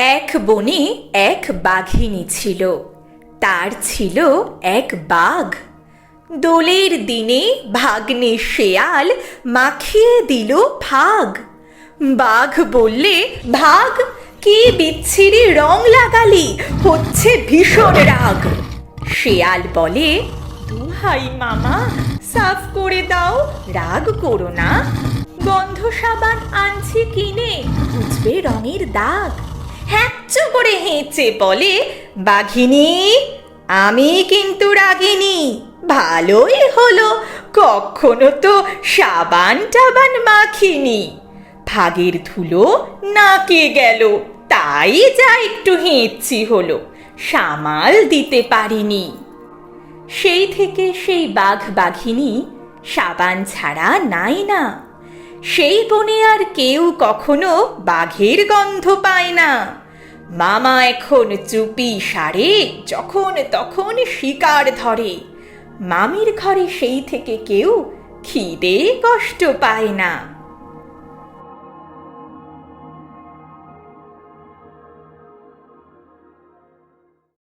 এক বনে এক বাঘিনী ছিল। তার ছিল এক বাঘ। দোলের দিনে ভাগ্নে শেয়াল মাখিয়ে দিল ভাগ। বাঘ বললে, ভাগ, কি বিচ্ছিরি রং লাগালি? হচ্ছে ভীষণ রাগ। শেয়াল বলে, দুহাই মামা, সাফ করে দাও, রাগ করো না। গন্ধ সাবান আনছি কিনে, বুঝবে রঙের দাগ। হ্যাচ্চু করে হেঁচে বলে, বাঘিনী, আমি কিন্তু রাগিনী। ভালোই হলো, কখনো তো সাবান টাবান মাখিনি। ভাগের ধুলো নাকে গেল, তাই যা একটু হেঁচি হলো, সামাল দিতে পারিনি। সেই থেকে সেই বাঘ বাঘিনী সাবান ছাড়া নাই না। সেই বনে আর কেউ কখনো বাঘের গন্ধ পায় না। মামা এখন চুপি সারে, যখন তখন শিকার ধরে। মামির ঘরে সেই থেকে কেউ খিদে কষ্ট পায় না।